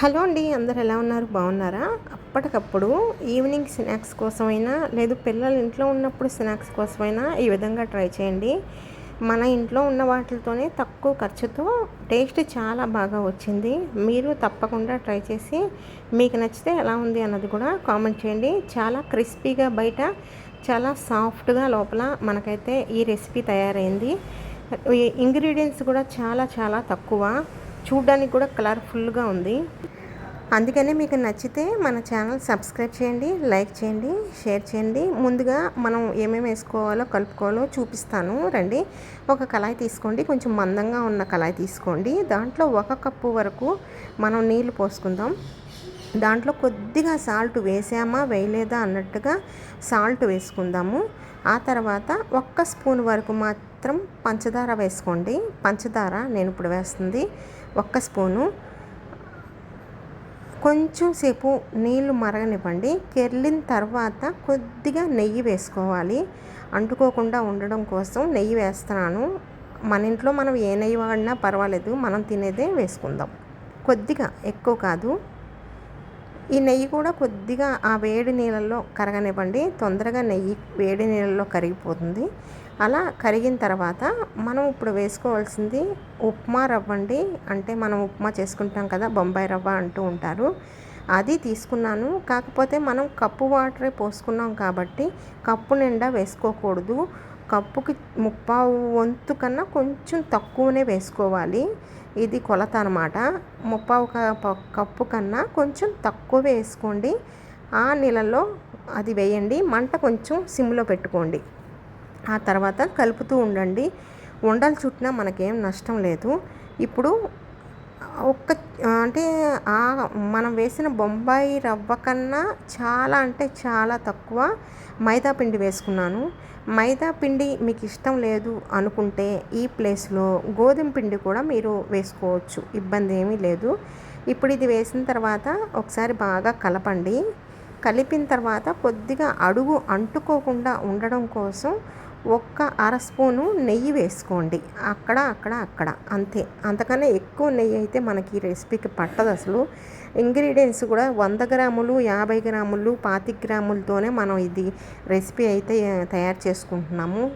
Hello అండి అందరు ఎలా ఉన్నారు? బాగున్నారా? అప్పటికప్పుడు ఈవినింగ్ స్నాక్స్ కోసమైనా లేదు పిల్లలు ఇంట్లో ఉన్నప్పుడు స్నాక్స్ కోసమైనా ఈ విధంగా ట్రై చేయండి. మన ఇంట్లో ఉన్న వాటితోనే తక్కువ ఖర్చుతో టేస్ట్ చాలా బాగా వచ్చింది. మీరు తప్పకుండా ట్రై చేసి మీకు నచ్చితే ఎలా ఉంది అన్నది కూడా కామెంట్ చేయండి. చాలా క్రిస్పీగా బయట చాలా సాఫ్ట్గా లోపల మనకైతే ఈ రెసిపీ తయారైంది. ఇంగ్రీడియంట్స్ కూడా చాలా చాలా తక్కువ. చూడడానికి కూడా కలర్ఫుల్గా ఉంది. అందుకనే మీకు నచ్చితే మన ఛానల్ సబ్స్క్రైబ్ చేయండి లైక్ చేయండి షేర్ చేయండి. ముందుగా మనం ఏమేమి వేసుకోవాలో కలుపుకోవాలో చూపిస్తాను. రండి. ఒక కళాయి తీసుకోండి. కొంచెం మందంగా ఉన్న కళాయి తీసుకోండి. దాంట్లో ఒక కప్పు వరకు మనం నీళ్ళు పోసుకుందాం. దాంట్లో కొద్దిగా సాల్ట్ వేసామా వేయలేదా అన్నట్టుగా సాల్ట్ వేసుకుందాము. ఆ తర్వాత ఒక్క స్పూన్ వరకు మాత్రం పంచదార వేసుకోండి. పంచదార నేను ఇప్పుడు వేస్తుంది. ఒక్క స్పూను. కొంచెం సేపు నీళ్ళు మరగనివ్వండి. కెర్లిన తర్వాత కొద్దిగా నెయ్యి వేసుకోవాలి. అంటుకోకుండా ఉండడం కోసం నెయ్యి వేస్తున్నాను. మన ఇంట్లో మనం ఏ నెయ్యి వాడినా పర్వాలేదు. మనం తినేదే వేసుకుందాం. కొద్దిగా ఎక్కువ కాదు. ఈ నెయ్యి కూడా కొద్దిగా ఆ వేడి నీళ్ళల్లో కరగనివ్వండి. తొందరగా నెయ్యి వేడి నీళ్ళల్లో కరిగిపోతుంది. అలా కరిగిన తర్వాత మనం ఇప్పుడు వేసుకోవాల్సింది ఉప్మా రవ్వ అండి అంటే మనం ఉప్మా చేసుకుంటాం కదా బొంబాయి రవ్వ అంటూ ఉంటారు. అది తీసుకున్నాను. కాకపోతే మనం కప్పు వాటరే పోసుకున్నాం కాబట్టి కప్పు నిండా వేసుకోకూడదు. కప్పుకి ముప్పావు వంతు కన్నా కొంచెం తక్కువనే వేసుకోవాలి. ఇది కొలత అనమాట ముప్పావు కప్పు కన్నా కొంచెం తక్కువ వేసుకోండి. ఆ నీళ్ళల్లో అది వేయండి. మంట కొంచెం సిమ్లో పెట్టుకోండి. ఆ తర్వాత కలుపుతూ ఉండండి. ఉండలు చుట్టినా మనకేం నష్టం లేదు. ఇప్పుడు ఒక్క అంటే మనం వేసిన బొంబాయి రవ్వ కన్నా చాలా అంటే చాలా తక్కువ మైదా పిండి వేసుకున్నాను. మైదా పిండి మీకు ఇష్టం లేదు అనుకుంటే ఈ ప్లేస్లో గోధుమ పిండి కూడా మీరు వేసుకోవచ్చు. ఇబ్బంది ఏమీ లేదు. ఇప్పుడు ఇది వేసిన తర్వాత ఒకసారి బాగా కలపండి. కలిపిన తర్వాత కొద్దిగా అడుగు అంటుకోకుండా ఉండడం కోసం ఒక్క అర స్పూను నెయ్యి వేసుకోండి. అక్కడ అక్కడ అక్కడ. అంతే. అంతకన్నా ఎక్కువ నెయ్యి అయితే మనకి ఈ రెసిపీకి పట్టదు అసలు. ఇంగ్రీడియంట్స్ కూడా వంద గ్రాములు యాభై గ్రాములు పాతి గ్రాములతోనే మనం ఇది రెసిపీ అయితే తయారు చేసుకుంటున్నాము.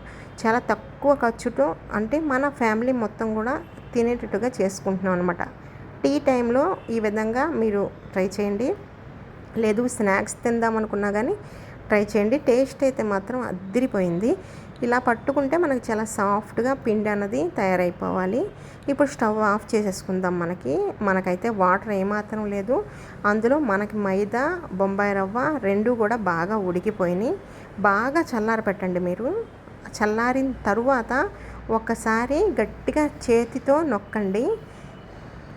చాలా తక్కువ ఖర్చుతో అంటే మన ఫ్యామిలీ మొత్తం కూడా తినేటట్టుగా చేసుకుంటున్నాం అనమాట టీ టైంలో ఈ విధంగా మీరు ట్రై చేయండి. లేదు స్నాక్స్ తిందాం అనుకున్నా కానీ ట్రై చేయండి. టేస్ట్ అయితే మాత్రం అద్దరిపోయింది ఇలా పట్టుకుంటే మనకి చాలా సాఫ్ట్గా పిండి అన్నది తయారైపోవాలి. ఇప్పుడు స్టవ్ ఆఫ్ చేసేసుకుందాం మనకి. మనకైతే వాటర్ ఏమాత్రం లేదు. అందులో మనకి మైదా బొంబాయి రవ్వ రెండు కూడా బాగా ఉడికిపోయినాయి. బాగా చల్లారి పెట్టండి మీరు. చల్లారిన తరువాత ఒకసారి గట్టిగా చేతితో నొక్కండి.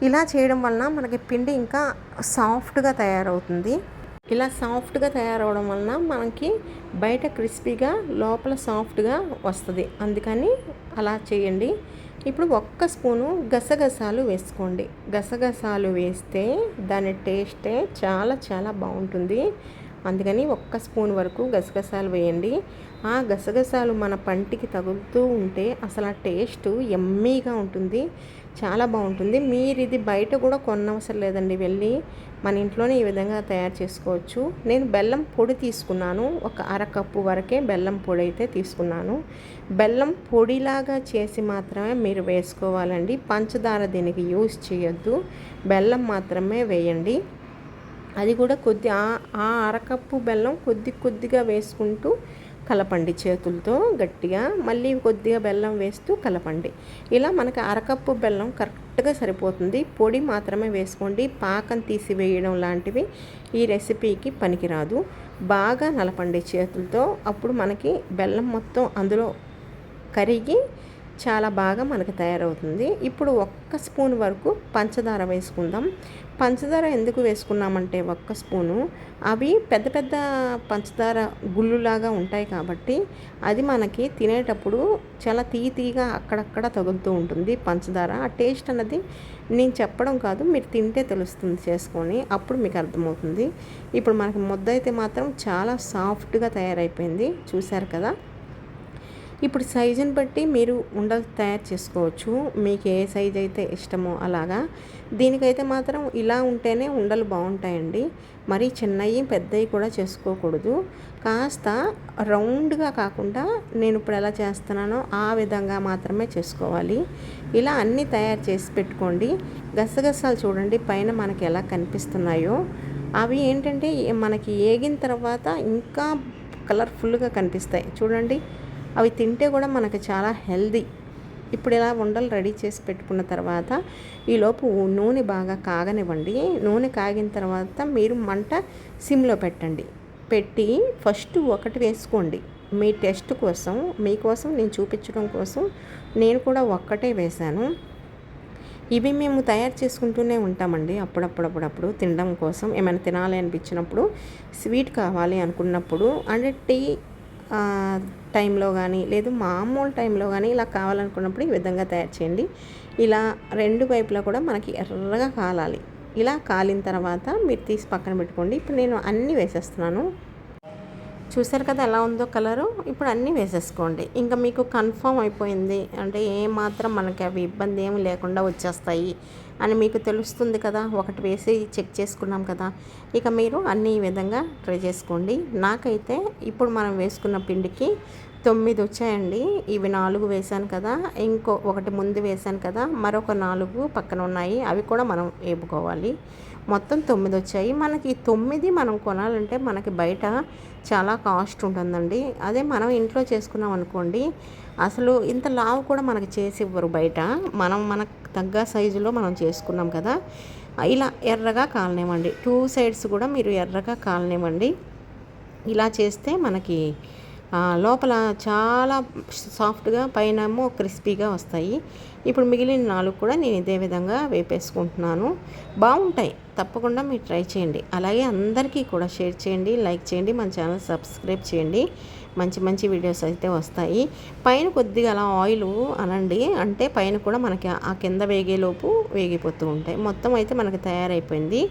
ఇలా చేయడం వలన మనకి పిండి ఇంకా సాఫ్ట్గా తయారవుతుంది. ఇలా సాఫ్ట్గా తయారవడం వలన మనకి బయట క్రిస్పీగా లోపల సాఫ్ట్గా వస్తుంది. అందుకని అలా చేయండి. ఇప్పుడు ఒక్క స్పూను గసగసాలు వేసుకోండి. గసగసాలు వేస్తే దాని టేస్టే చాలా చాలా బాగుంటుంది. అందుకని ఒక్క స్పూన్ వరకు గసగసాలు వేయండి. ఆ గసగసాలు మన పంటికి తగులుతూ ఉంటే అసలు ఆ టేస్ట్ ఎమ్మీగా ఉంటుంది. చాలా బాగుంటుంది. మీరు ఇది బయట కూడా కొనవసరం లేదండి. వెళ్ళి మన ఇంట్లోనే ఈ విధంగా తయారు చేసుకోవచ్చు. నేను బెల్లం పొడి తీసుకున్నాను. ఒక అరకప్పు వరకే బెల్లం పొడి అయితే తీసుకున్నాను. బెల్లం పొడిలాగా చేసి మాత్రమే మీరు వేసుకోవాలండి. పంచదార దీనికి యూజ్ చేయొద్దు. బెల్లం మాత్రమే వేయండి. అది కూడా కొద్ది ఆ అరకప్పు బెల్లం కొద్ది కొద్దిగా వేసుకుంటూ కలపండి చేతులతో గట్టిగా. మళ్ళీ కొద్దిగా బెల్లం వేస్తూ కలపండి. ఇలా మనకి అరకప్పు బెల్లం కరెక్ట్గా సరిపోతుంది. పొడి మాత్రమే వేసుకోండి. పాకం తీసివేయడం లాంటివి ఈ రెసిపీకి పనికిరాదు. బాగా నలపండి చేతులతో. అప్పుడు మనకి బెల్లం మొత్తం అందులో కరిగి చాలా బాగా మనకు తయారవుతుంది. ఇప్పుడు ఒక్క స్పూన్ వరకు పంచదార వేసుకుందాం. పంచదార ఎందుకు వేసుకున్నామంటే ఒక్క స్పూను. అవి పెద్ద పెద్ద పంచదార గుళ్ళులాగా ఉంటాయి కాబట్టి అది మనకి తినేటప్పుడు చాలా తీయ తీయగా అక్కడక్కడ తగులుతూ ఉంటుంది పంచదార. ఆ టేస్ట్ అన్నది నేను చెప్పడం కాదు మీరు తింటే తెలుస్తుంది చేసుకొని అప్పుడు మీకు అర్థమవుతుంది. ఇప్పుడు మనకి ముద్ద అయితే మాత్రం చాలా సాఫ్ట్గా తయారైపోయింది. చూశారు కదా? ఇప్పుడు సైజుని బట్టి మీరు ఉండలు తయారు చేసుకోవచ్చు. మీకు ఏ సైజ్ అయితే ఇష్టమో అలాగా. దీనికైతే మాత్రం ఇలా ఉంటేనే ఉండలు బాగుంటాయండి. మరీ చిన్నవి పెద్దవి కూడా చేసుకోకూడదు. కాస్త రౌండ్గా కాకుండా నేను ఇప్పుడు ఎలా చేస్తున్నానో ఆ విధంగా మాత్రమే చేసుకోవాలి. ఇలా అన్నీ తయారు చేసి పెట్టుకోండి. గసగసాలు చూడండి పైన మనకి ఎలా కనిపిస్తున్నాయో. అవి ఏంటంటే మనకి ఏగిన తర్వాత ఇంకా కలర్ఫుల్గా కనిపిస్తాయి. చూడండి. అవి తింటే కూడా మనకు చాలా హెల్దీ. ఇప్పుడు ఇలా ఉండలు రెడీ చేసి పెట్టుకున్న తర్వాత ఈలోపు నూనె బాగా కాగనివ్వండి. నూనె కాగిన తర్వాత మీరు మంట సిమ్లో పెట్టండి. పెట్టి ఫస్ట్ ఒకటి వేసుకోండి. మీ టెస్ట్ కోసం మీకోసం నేను చూపించడం కోసం నేను కూడా ఒక్కటే వేశాను. ఇవి మేము తయారు చేసుకుంటూనే ఉంటామండి. అప్పుడప్పుడప్పుడప్పుడు తినడం కోసం. ఏమైనా తినాలి అనిపించినప్పుడు స్వీట్ కావాలి అనుకున్నప్పుడు అంటే టీ టైంలో కానీ లేదు మామూలు టైంలో కానీ ఇలా కావాలనుకున్నప్పుడు ఈ విధంగా తయారు చేయండి. ఇలా రెండు వైపులా కూడా మనకి ఎర్రగా కాలాలి. ఇలా కాలిన తర్వాత మీరు తీసి పక్కన పెట్టుకోండి. ఇప్పుడు నేను అన్నీ వేసేస్తున్నాను. చూసారు కదా ఎలా ఉందో కలరు? ఇప్పుడు అన్నీ వేసేసుకోండి. ఇంకా మీకు కన్ఫామ్ అయిపోయింది. అంటే ఏమాత్రం మనకి అవి ఇబ్బంది ఏమి లేకుండా వచ్చేస్తాయి అని మీకు తెలుస్తుంది కదా. ఒకటి వేసి చెక్ చేసుకున్నాం కదా. ఇక మీరు అన్ని ఈ విధంగా ట్రై చేసుకోండి. నాకైతే ఇప్పుడు మనం వేసుకున్న పిండికి తొమ్మిది వచ్చాయండి. ఇవి నాలుగు వేసాను కదా. ఇంకో ఒకటి ముందు వేసాను కదా. మరొక నాలుగు పక్కన ఉన్నాయి. అవి కూడా మనం వేపుకోవాలి మొత్తం తొమ్మిది వచ్చాయి. మనకి తొమ్మిది మనం కొనాలంటే మనకి బయట చాలా కాస్ట్ ఉంటుందండి. అదే మనం ఇంట్లో చేసుకున్నాం అనుకోండి అసలు ఇంత లావు కూడా మనకి చేసి ఇవ్వరు బయట. మనం మనకు తగ్గ సైజులో మనం చేసుకున్నాం కదా. ఇలా ఎర్రగా కాలనివ్వండి. టూ సైడ్స్ కూడా మీరు ఎర్రగా కాలనివ్వండి. ఇలా చేస్తే మనకి లోపల చాలా సాఫ్ట్గా పైనేమో క్రిస్పీగా వస్తాయి. ఇప్పుడు మిగిలిన నాలుగు కూడా నేను ఇదే విధంగా వేపేసుకుంటున్నాను. బాగుంటాయి. తప్పకుండా మీరు ట్రై చేయండి. అలాగే అందరికీ కూడా షేర్ చేయండి లైక్ చేయండి మన ఛానల్ సబ్స్క్రైబ్ చేయండి. మంచి మంచి వీడియోస్ అయితే వస్తాయి. పైన కొద్దిగా అలా ఆయిల్ అనండి. అంటే పైన కూడా మనకి ఆ కింద వేగేలోపు వేగిపోతూ ఉంటాయి. మొత్తం అయితే మనకి తయారైపోయింది.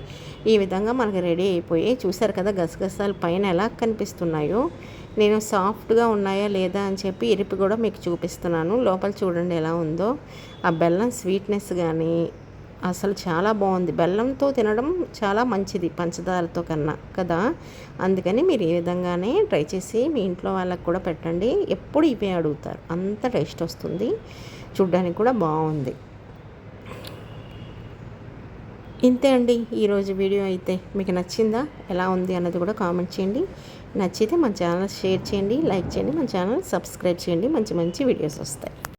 ఈ విధంగా మనకి రెడీ అయిపోయి చూసారు కదా గసగసాలు పైన ఎలా కనిపిస్తున్నాయో. నేను సాఫ్ట్గా ఉన్నాయా లేదా అని చెప్పి ఇరిపి కూడా మీకు చూపిస్తున్నాను. లోపల చూడండి ఎలా ఉందో. ఆ బెల్లం స్వీట్నెస్ కానీ అసలు చాలా బాగుంది. బెల్లంతో తినడం చాలా మంచిది పంచదారతో కన్నా కదా? అందుకని మీరు ఈ విధంగానే ట్రై చేసి మీ ఇంట్లో వాళ్ళకి కూడా పెట్టండి. ఎప్పుడు ఇవే అడుగుతారు. అంత టేస్ట్ వస్తుంది. చూడ్డానికి కూడా బాగుంది. ఇంతే అండి. ఈరోజు వీడియో అయితే మీకు నచ్చిందా? ఎలా ఉంది అన్నది కూడా కామెంట్ చేయండి. నచ్చితే మన ఛానల్ షేర్ చేయండి లైక్ చేయండి మన ఛానల్ సబ్స్క్రైబ్ చేయండి. మంచి మంచి వీడియోస్ వస్తాయి.